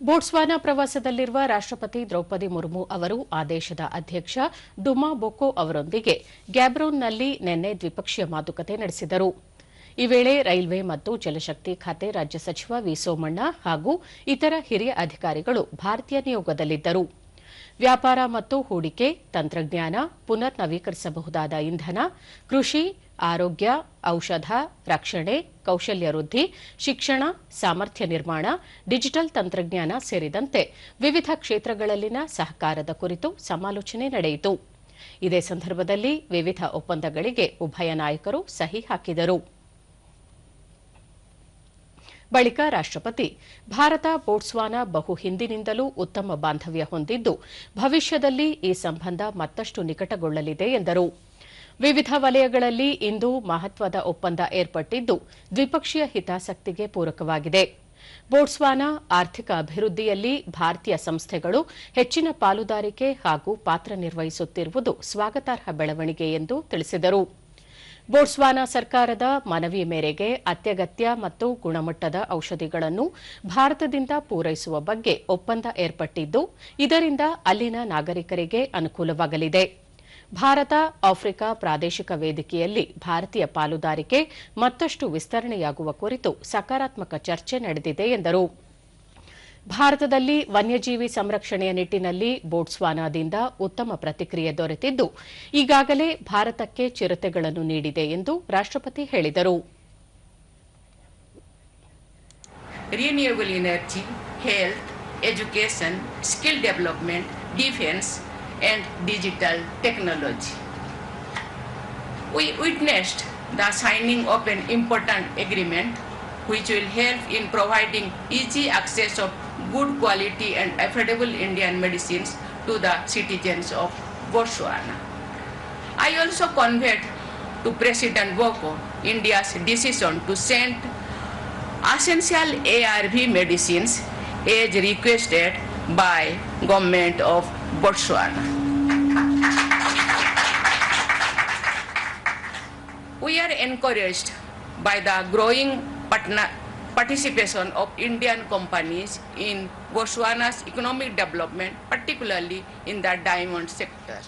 Botswana ಪ್ರವಾಸದಲ್ಲಿರುವ ರಾಷ್ಟಪತಿ ದ್ರೌಪದಿ ಮುರ್ಮು ಅವರು ಆ ದೇಶದ ಅಧ್ಯಕ್ಷ ಡುಮಾ ಬೊಕೊ ಅವರೊಂದಿಗೆ ಗ್ಯಾಬ್ರೋನ್ನಲ್ಲಿ ನಿನ್ನೆ ದ್ವಿಪಕ್ಷೀಯ ಮಾತುಕತೆ ನಡೆಸಿದರು. ಈ ವೇಳೆ ರೈಲ್ವೆ ಮತ್ತು ಜಲಶಕ್ತಿ ಖಾತೆ ರಾಜ್ಯ ಸಚಿವ ವಿ ಸೋಮಣ್ಣ ಹಾಗೂ ಇತರ ಹಿರಿಯ ಅಧಿಕಾರಿಗಳು ಭಾರತೀಯ ನಿಯೋಗದಲ್ಲಿದ್ದರು. ವ್ಯಾಪಾರ ಮತ್ತು ಹೂಡಿಕೆ, ತಂತ್ರಜ್ಞಾನ ಪುನರ್ ನವೀಕರಿಸಬಹುದಾದ ಇಂಧನ, ಕೃಷಿ, ಆರೋಗ್ಯ, ಔಷಧ, ರಕ್ಷಣೆ ಕೌಶಲ್ಯ ವೃದ್ಧಿ ಶಿಕ್ಷಣ, ಸಾಮರ್ಥ್ಯ ನಿರ್ಮಾಣ, ಡಿಜಿಟಲ್ ತಂತ್ರಜ್ಞಾನ ಸೇರಿದಂತೆ ವಿವಿಧ ಕ್ಷೇತ್ರಗಳಲ್ಲಿನ ಸಹಕಾರದ ಕುರಿತು ಸಮಾಲೋಚನೆ ನಡೆಯಿತು. ಇದೇ ಸಂದರ್ಭದಲ್ಲಿ ವಿವಿಧ ಒಪ್ಪಂದಗಳಿಗೆ ಉಭಯ ನಾಯಕರು ಸಹಿ ಹಾಕಿದರು. ಬಳಿಕ ರಾಷ್ಟಪತಿ ಭಾರತ ಬೋಟ್ಸ್ವಾನಾ ಬಹು ಹಿಂದಿನಿಂದಲೂ ಉತ್ತಮ ಬಾಂಧವ್ಯ ಹೊಂದಿದ್ದು, ಭವಿಷ್ಯದಲ್ಲಿ ಈ ಸಂಬಂಧ ಮತ್ತಷ್ಟು ನಿಕಟಗೊಳ್ಳಲಿದೆ ಎಂದರು. ವಿವಿಧ ವಲಯಗಳಲ್ಲಿ ಇಂದು ಮಹತ್ವದ ಒಪ್ಪಂದ ಏರ್ಪಟ್ಟಿದ್ದು, ದ್ವಿಪಕ್ಷೀಯ ಹಿತಾಸಕ್ತಿಗೆ ಪೂರಕವಾಗಿದೆ. ಬೋಟ್ಸ್ವಾನಾ ಆರ್ಥಿಕ ಅಭಿವೃದ್ಧಿಯಲ್ಲಿ ಭಾರತೀಯ ಸಂಸ್ಥೆಗಳು ಹೆಚ್ಚಿನ ಪಾಲುದಾರಿಕೆ ಹಾಗೂ ಪಾತ್ರ ನಿರ್ವಹಿಸುತ್ತಿರುವುದು ಸ್ವಾಗತಾರ್ಹ ಬೆಳವಣಿಗೆ ಎಂದು ತಿಳಿಸಿದರು. ಬೋಟ್ಸ್ವಾನಾ ಸರ್ಕಾರದ ಮನವಿ ಮೇರೆಗೆ ಅತ್ಯಗತ್ಯ ಮತ್ತು ಗುಣಮಟ್ಟದ ಔಷಧಿಗಳನ್ನು ಭಾರತದಿಂದ ಪೂರೈಸುವ ಬಗ್ಗೆ ಒಪ್ಪಂದ ಏರ್ಪಟ್ಟಿದ್ದು, ಇದರಿಂದ ಅಲ್ಲಿನ ನಾಗರಿಕರಿಗೆ ಅನುಕೂಲವಾಗಲಿದೆ. ಭಾರತ, ಆಫ್ರಿಕಾ ಪ್ರಾದೇಶಿಕ ವೇದಿಕೆಯಲ್ಲಿ ಭಾರತೀಯ ಪಾಲುದಾರಿಕೆ ಮತ್ತಷ್ಟು ವಿಸ್ತರಣೆಯಾಗುವ ಕುರಿತು ಸಕಾರಾತ್ಮಕ ಚರ್ಚೆ ನಡೆದಿದೆ ಎಂದರು. ಭಾರತದಲ್ಲಿ ವನ್ಯಜೀವಿ ಸಂರಕ್ಷಣೆಯ ನಿಟ್ಟಿನಲ್ಲಿ ಬೋಟ್ಸ್ವಾನಾದಿಂದ ಉತ್ತಮ ಪ್ರತಿಕ್ರಿಯೆ ದೊರೆತಿದ್ದು, ಈಗಾಗಲೇ ಭಾರತಕ್ಕೆ ಚಿರತೆಗಳನ್ನು ನೀಡಿದೆ ಎಂದು ರಾಷ್ಟ್ರಪತಿ ಹೇಳಿದರು. Renewal energy health education skill development defence and digital technology we witnessed the signing of an important agreement which will help in providing easy access of good quality and affordable Indian medicines to the citizens of Botswana. I also conveyed to President Boko India's decision to send essential ARV medicines as requested by government of Botswana. We are encouraged by the growing participation of Indian companies in Botswana's economic development, particularly in the diamond sector.